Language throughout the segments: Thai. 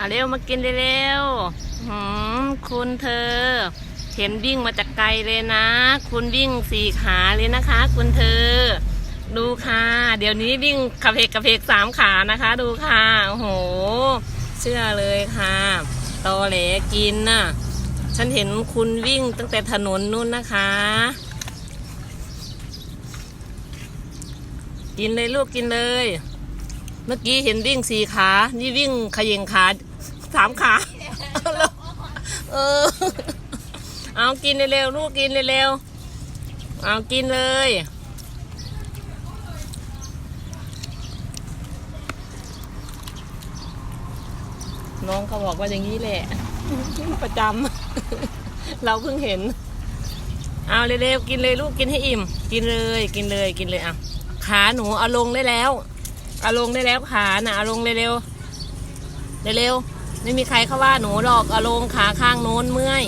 อะเร็วมากินเร็วๆหืมคุณเธอ เห็นวิ่งมาจากไกลเลยนะ คุณวิ่งสี่ขาเลยนะคะ คุณเธอ ดูค่ะ เดี๋ยวนี้วิ่งกระเพกกระเพกสามขานะคะ ดูค่ะโอ้โห เชื่อเลยค่ะตอแหลกินน่ะ ฉันเห็นคุณวิ่งตั้งแต่ถนนนู่นนะคะ กินเลยลูกกินเลย เมื่อกี้เห็นวิ่งสี่ขา นี่วิ่งขย่งขา สามขา เออ เอากินเร็วๆลูกกินเร็วๆเอากินเลยน้องเขาบอกว่าอย่างนี้แหละ ประจำ เราเพิ่งเห็น เอาเร็วๆกินเลยลูกกินให้อิ่ม กินเลยกินเลยกินเลยอะขาหนูเอาลงได้แล้ว เอาลงได้แล้วขาน่ะเอาลงเร็วๆเร็วๆ ไม่มีใครเขาว่าหนูหรอกเอาลงขาข้างโน้นเมื่อย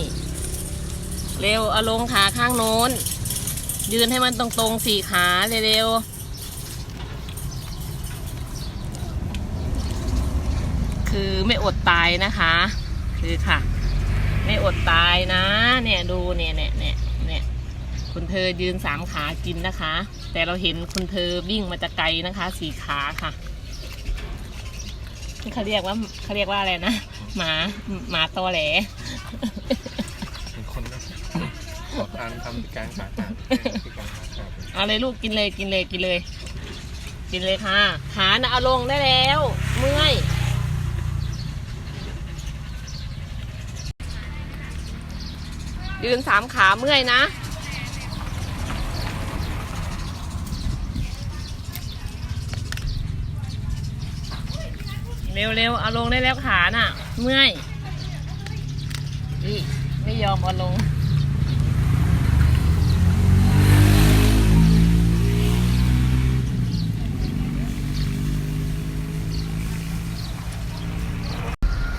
เร็วเอาลงขาข้างโน้น ยืนให้มันตรงๆสี่ขาเร็วๆคือไม่อดตายนะคะ คือค่ะ ไม่อดตายนะ เนี่ยดูเนี่ยเนี่ยเนี่ยเนี่ยคุณเธอยืนสามขากินนะคะ แต่เราเห็นคุณเธอวิ่งมาจากไกลนะคะสี่ขาค่ะ เขาเรียกว่าเขาเรียกว่าอะไรนะหมาหมาตอแหลเป็นคนนะขอทานทำการขาดขาดที่การขาดขาดเอาเลยลูกกินเลยกินเลยกินเลย กินเลยค่ะขาน่ะเอาลงได้แล้ว เมื่อยยืนสามขาเมื่อยนะ เร็วๆ เอาลงได้แล้วขาน่ะ เมื่อยนี่ไม่ยอมเอาลง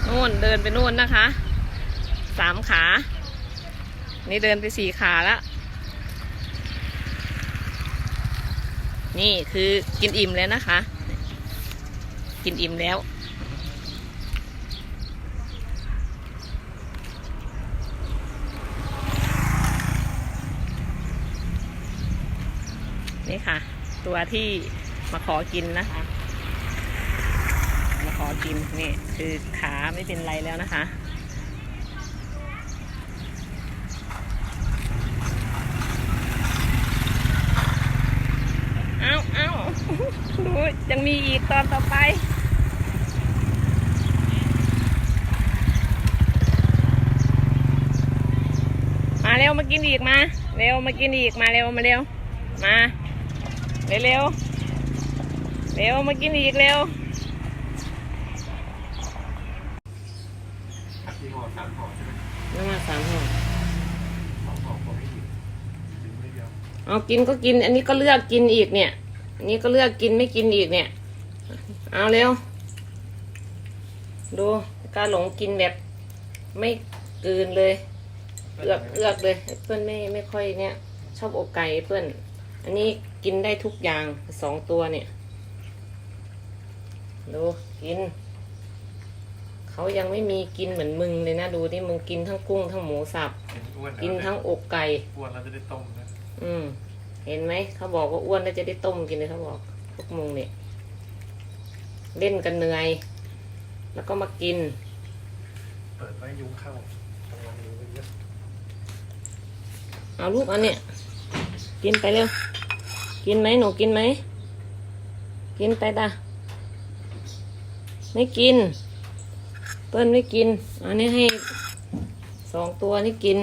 นู่นเดินไปนู่นนะคะ สามขา นี่เดินไปสี่ขาแล้ว นี่คือกินอิ่มแล้วนะคะ กินอิ่มแล้ว นี่ค่ะ ตัวที่มาขอกินนะคะ มาขอกินนี่คือขาไม่เป็นไรแล้วนะคะเอาเอาดูยังมีอีกตอนต่อไปมาเร็วมากินอีกมา เร็วมากินอีกมาเร็วมาเร็วมา เร็วเร็วเร็วมากินอีกเร็วที่ห่อสามห่อใช่ไหมน้ำมาสามห่อสองห่อพอไม่อิ่มกินไม่เยอะเอากินก็กิน อันนี้ก็เลือกกินอีกเนี่ย อันนี้ก็เลือกกินไม่กินอีกเนี่ย เอาเร็ว ดูกาหลงกินแบบ ไม่กลืนเลย เอือกเอือกเลยเพื่อนไม่ไม่ค่อยเนี่ย ชอบอกไก่เพื่อน อันนี้ กินได้ทุกอย่างสองตัวเนี่ย ดูกิน เขายังไม่มีกินเหมือนมึงเลยนะ ดูที่มึงกินทั้งกุ้งทั้งหมูสับ อ้วนกินทั้งอกไก่อ้วนแล้วจะได้ต้มนะอืม เห็นไหม เขาบอกว่าอ้วนแล้วจะได้ต้มกินเลยเขาบอกพวกมึงเนี่ย เล่นกันเหนื่อย แล้วก็มากิน เปิดไว้ยุงเข้ากำลังยุงเยอะเอาลูกอันเนี้ยกินไปเร็ว กินไหมหนูกินไหม กินไปตาไม่กิน เปิ้ลไม่กิน อันนี้ให้สองตัวนี่กิน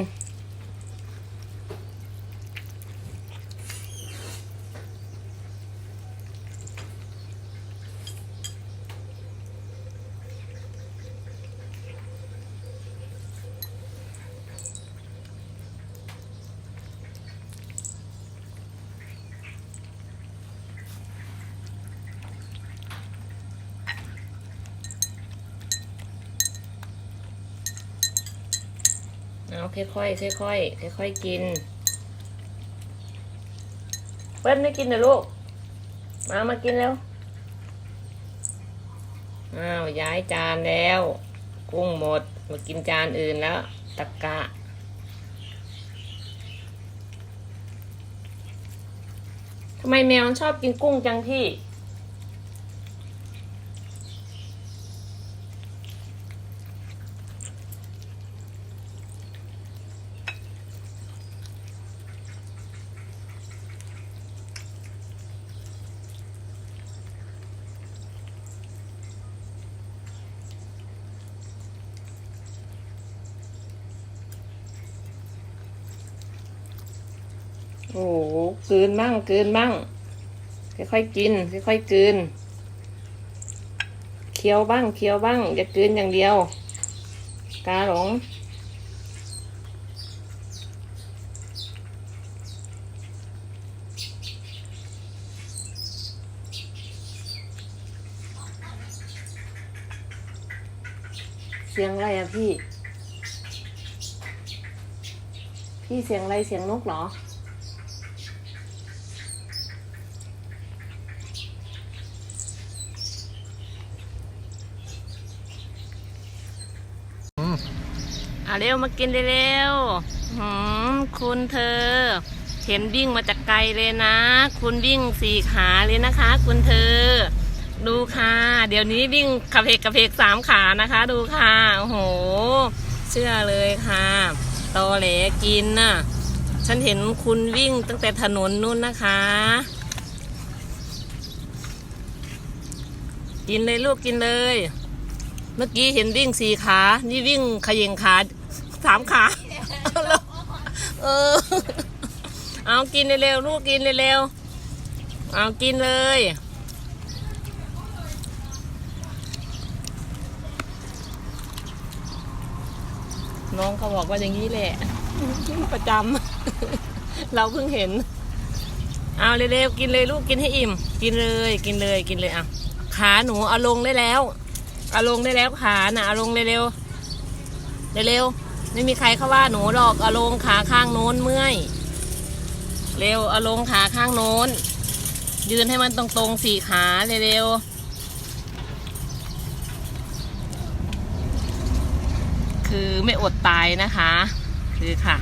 เอาค่อยๆค่อยๆค่อยๆกิน เปิ้ลไม่กินนะลูก มามากินแล้ว อ้าวย้ายจานแล้ว กุ้งหมดมากินจานอื่นแล้ว ตะกะทำไมแมวมันชอบกินกุ้งจังพี่ โอ้โหกืนบ้างกืนบ้างค่อยๆกิน ค่อยๆกืนเคี้ยวบ้างเคี้ยวบ้าง อย่ากืนอย่างเดียว กาหลงเสียงอะไรอะพี่ พี่เสียงอะไรเสียงนกเหรอ อะเร็วมากินเร็วหืมคุณเธอ เห็นวิ่งมาจากไกลเลยนะ คุณวิ่งสี่ขาเลยนะคะ คุณเธอ ดูค่ะ เดี๋ยวนี้วิ่งกระเพกกระเพกสามขานะคะ ดูค่ะโอ้โห เชื่อเลยค่ะตอแหลกินน่ะ ฉันเห็นคุณวิ่งตั้งแต่ถนนนู่นนะคะ กินเลยลูกกินเลย เมื่อกี้เห็นวิ่งสี่ขา นี่วิ่งขย่งขา สามขา เออ เอากินเร็วๆลูกกินเร็วๆเอากินเลย น้องเขาบอกว่าอย่างนี้แหละ ประจำ เราเพิ่งเห็น เอาเร็วๆกินเลยลูกกินให้อิ่ม กินเลยกินเลยกินเลยอะขาหนูเอาลงได้แล้ว เอาลงได้แล้วขาน่ะเอาลงเร็วๆเร็วๆ ไม่มีใครเขาว่าหนูหรอกเอาลงขาข้างโน้นเมื่อย เร็วเอาลงขาข้างโน้น ยืนให้มันตรงๆสี่ขาเร็วๆคือไม่อดตายนะคะ คือค่ะ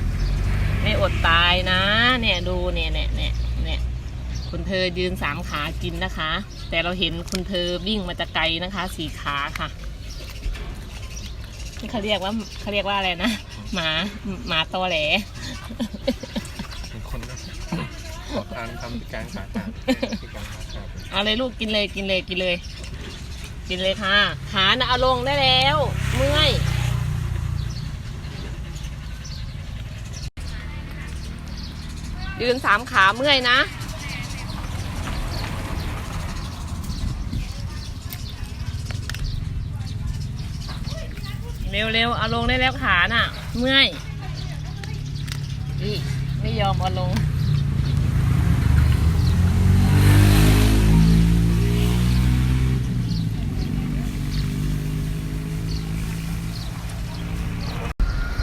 ไม่อดตายนะ เนี่ยดูเนี่ยเนี่ยเนี่ยเนี่ยคุณเธอยืนสามขากินนะคะ แต่เราเห็นคุณเธอวิ่งมาจากไกลนะคะสี่ขาค่ะ เขาเรียกว่าเขาเรียกว่าอะไรนะหมาหมาตอแหลเป็นคนนะขอทานทำการขาขาดที่การขาขาดเอาเลยลูกกินเลยกินเลยกินเลย กินเลยค่ะขาน่ะเอาลงได้แล้ว เมื่อยยืนสามขาเมื่อยนะ เร็วเร็วเอาลงได้แล้วขาน่ะ เมื่อยนี่ไม่ยอมเอาลง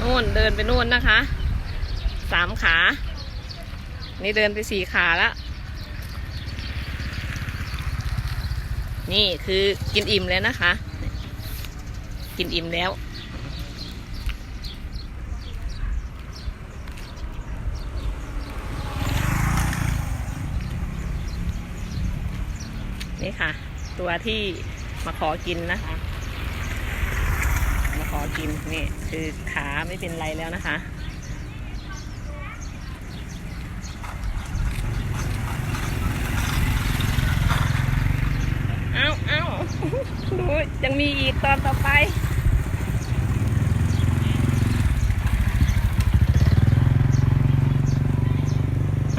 นู่นเดินไปนู่นนะคะ สามขา นี่เดินไปสี่ขาแล้ว นี่คือกินอิ่มแล้วนะคะ กินอิ่มแล้ว นี่ค่ะ ตัวที่มาขอกินนะคะ มาขอกินนี่คือขาไม่เป็นไรแล้วนะคะเอาเอาดูยังมีอีกตอนต่อไป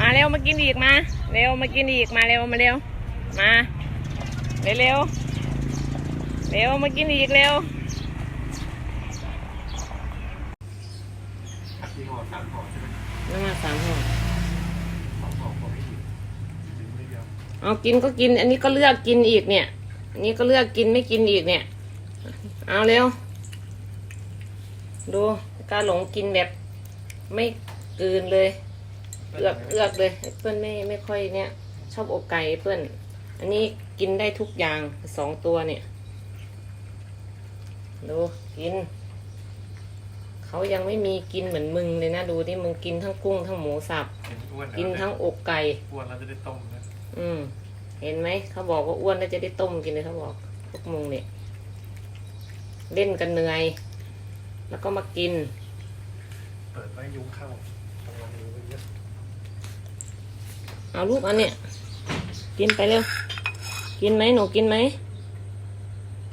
มาเร็วมากินอีกมา เร็วมากินอีกมาเร็วมาเร็วมา เร็วเร็วเร็วมากินอีกเร็วที่ห่อสามห่อใช่ไหมน้ำมาสามห่อสองห่อพอไม่อิ่มกินไม่เยอะเอากินก็กิน อันนี้ก็เลือกกินอีกเนี่ย อันนี้ก็เลือกกินไม่กินอีกเนี่ย เอาเร็ว ดูการหลงกินแบบไม่กลืนเลยเอือกเอือกเลยเพื่อนไม่ไม่ค่อยเนี่ย ชอบอกไก่เพื่อน อันนี้ กินได้ทุกอย่างสองตัวเนี่ย ดูกิน เขายังไม่มีกินเหมือนมึงเลยนะ ดูที่มึงกินทั้งกุ้งทั้งหมูสับกินอ้วนกินทั้งอกไก่ อ้วนแล้วจะได้ต้มนะอืม เห็นไหม เขาบอกว่าอ้วนแล้วจะได้ต้มกินเลยเขาบอก พวกมึงเนี่ย เล่นกันเหนื่อย แล้วก็มากิน เปิดไว้ยุงเข้ากลางวันยุงเยอะเอาลูกอันเนี่ยกินไปเร็ว กินไหมหนูกินไหม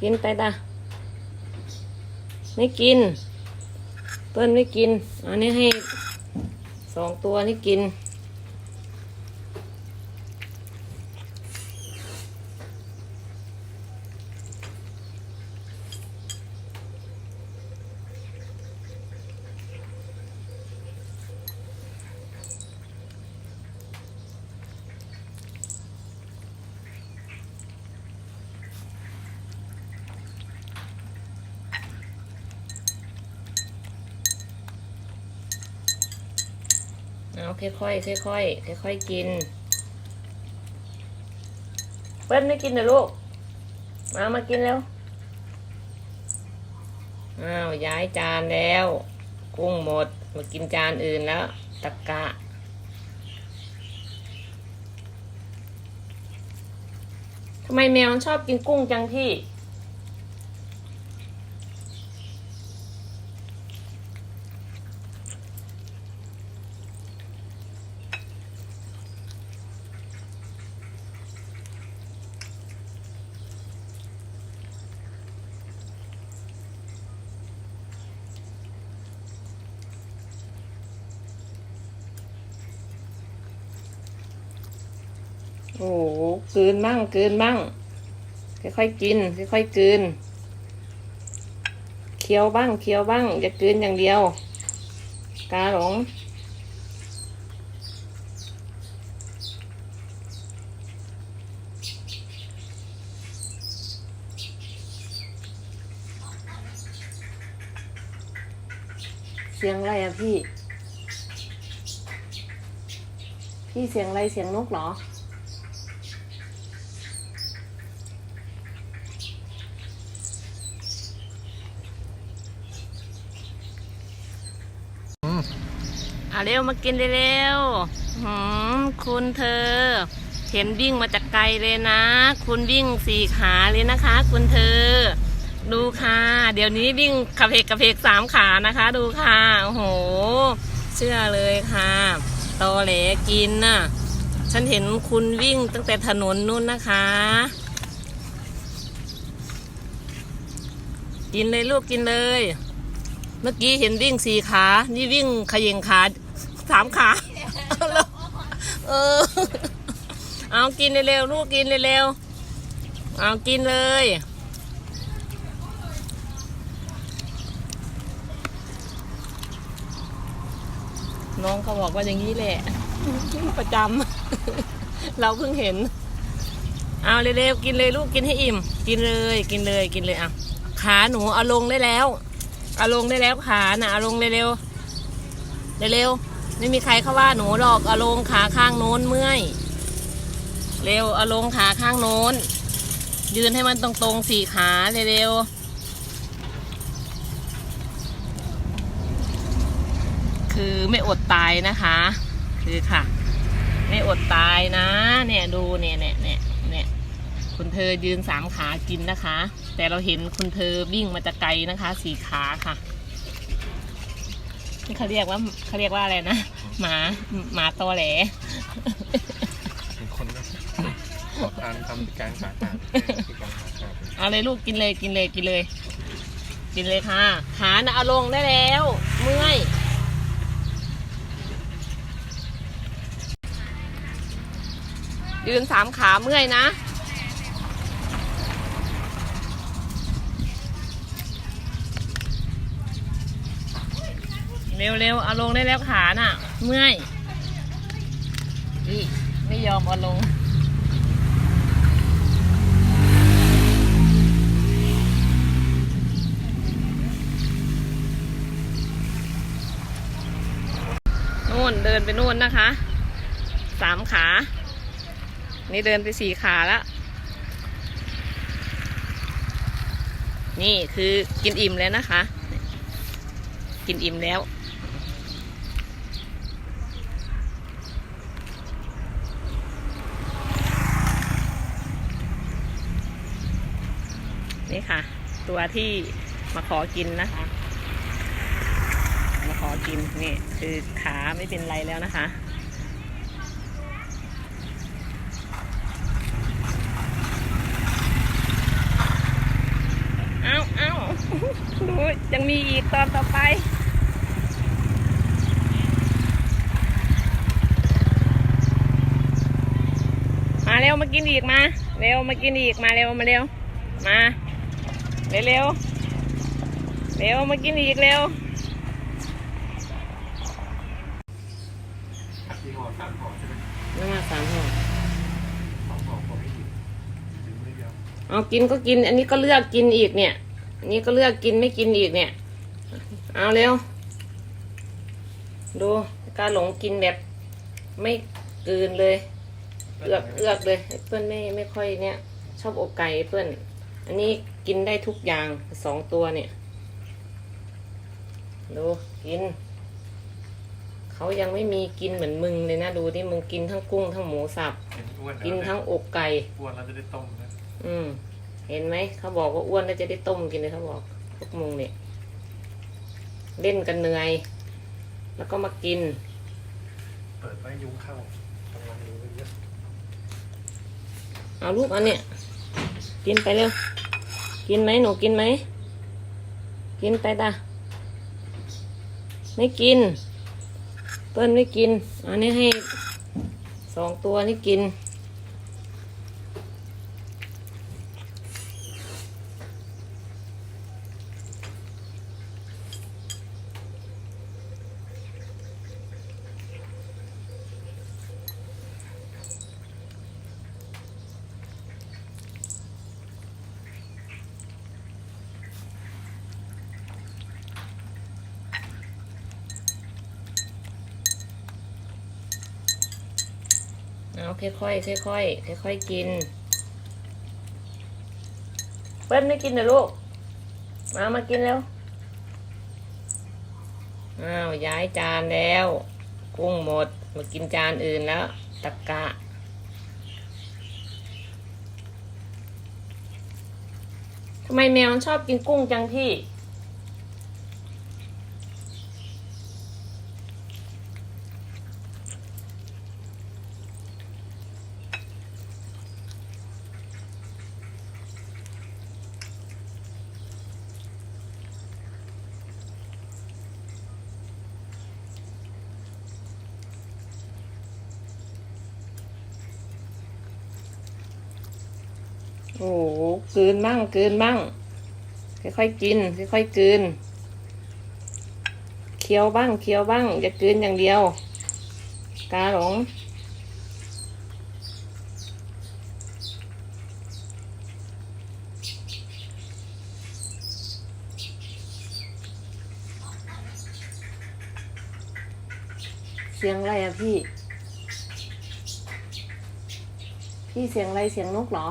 กินไปตาไม่กิน เปิ้ลไม่กิน อันนี้ให้สองตัวนี่กิน เอาค่อยๆค่อยๆค่อยๆกิน เปิ้ลไม่กินนะลูก มามากินแล้ว อ้าวย้ายจานแล้ว กุ้งหมด มากินจานอื่นแล้ว ตะกะทำไมแมวมันชอบกินกุ้งจังพี่ โอ้โหกืนบ้างกืนบ้างค่อยๆกิน ค่อยๆกืนเคี้ยวบ้างเคี้ยวบ้าง อย่ากืนอย่างเดียว กาหลงเสียงอะไรอะพี่ พี่เสียงอะไรเสียงนกเหรอ อะเร็วมากินเร็วหืมคุณเธอ เห็นวิ่งมาจากไกลเลยนะ คุณวิ่งสี่ขาเลยนะคะ คุณเธอ ดูค่ะ เดี๋ยวนี้วิ่งกระเพกกระเพกสามขานะคะ ดูค่ะโอ้โห เชื่อเลยค่ะตอแหลกินน่ะ ฉันเห็นคุณวิ่งตั้งแต่ถนนนู่นนะคะ กินเลยลูกกินเลย เมื่อกี้เห็นวิ่งสี่ขา นี่วิ่งขย่งขา สามขา เออ เอากินเร็วๆลูกกินเร็วๆเอากินเลยน้องเขาบอกว่าอย่างนี้แหละ ประจำ เราเพิ่งเห็น เอาเร็วๆกินเลยลูกกินให้อิ่ม กินเลยกินเลยกินเลยอะขาหนูเอาลงได้แล้ว เอาลงได้แล้วขาน่ะเอาลงเร็วๆเร็วๆ ไม่มีใครเขาว่าหนูหรอกเอาลงขาข้างโน้นเมื่อย เร็วเอาลงขาข้างโน้น ยืนให้มันตรงๆสี่ขาเร็วๆคือไม่อดตายนะคะ คือค่ะ ไม่อดตายนะ เนี่ยดูเนี่ยเนี่ยเนี่ยเนี่ยคุณเธอยืนสามขากินนะคะ แต่เราเห็นคุณเธอวิ่งมาจากไกลนะคะสี่ขาค่ะ นี่เขาเรียกว่าเขาเรียกว่าอะไรนะหมาหมาตอแหลเป็นคนนะขอทานทำการขาขาดที่การขาขาดเอาเลยลูกกินเลยกินเลยกินเลย กินเลยค่ะขาน่ะเอาลงได้แล้ว เมื่อยยืนสามขาเมื่อยนะ เร็วๆ เอาลงได้แล้วขาน่ะ เมื่อยนี่ไม่ยอมเอาลง นู่นเดินไปนู่นนะคะ สามขา นี่เดินไปสี่ขาแล้ว นี่คือกินอิ่มแล้วนะคะ กินอิ่มแล้ว นี่ค่ะ ตัวที่มาขอกินนะคะ มาขอกินนี่คือขาไม่เป็นไรแล้วนะคะเอาเอาดูยังมีอีกตอนต่อไปมาเร็วมากินอีกมา เร็วมากินอีกมาเร็วมาเร็วมา เร็วเร็วเร็วมากินอีกเร็วที่ห่อสามห่อใช่ไหมน้ำมาสามห่อสองห่อพอไม่อิ่มถึงไม่เดียวเอากินก็กิน อันนี้ก็เลือกกินอีกเนี่ย อันนี้ก็เลือกกินไม่กินอีกเนี่ย เอาเร็ว ดูการหลงกินแบบไม่กลืนเลยเอือกเอือกเลยเพื่อนไม่ไม่ค่อยเนี่ย ชอบอกไก่เพื่อน อันนี้ กินได้ทุกอย่างสองตัวเนี่ย ดูกิน เขายังไม่มีกินเหมือนมึงเลยนะ ดูที่มึงกินทั้งกุ้งทั้งหมูสับเห็นอ้วนกินทั้งอกไก่ อ้วนแล้วจะได้ต้มนะอืม เห็นไหม เขาบอกว่าอ้วนแล้วจะได้ต้มกินเลยเขาบอกพวกมึงเนี่ย เล่นกันเหนื่อย แล้วก็มากิน เปิดไว้ยุงเข้ากำลังรู้เยอะเอาลูกอันเนี้ยกินไปเร็ว กินไหมหนูกินไหม กินไปตาไม่กิน เปิ้ลไม่กิน อันนี้ให้สองตัวนี่กิน ค่อยๆค่อยๆค่อยๆกิน เปิ้ลไม่กินนะลูก มามากินแล้ว อ้าว ย้ายจานแล้ว กุ้งหมด มากินจานอื่นแล้ว ตะกะทำไมแมวมันชอบกินกุ้งจังพี่ โอ้โหกลืน บ้างกลืนบ้าง ค่อยๆกิน ค่อยๆกลืนเคี้ยวบ้างเคี้ยวบ้าง อย่ากลืนอย่างเดียว กาหลงเสียงอะไรอะพี่ พี่เสียงอะไรเสียงนกเหรอ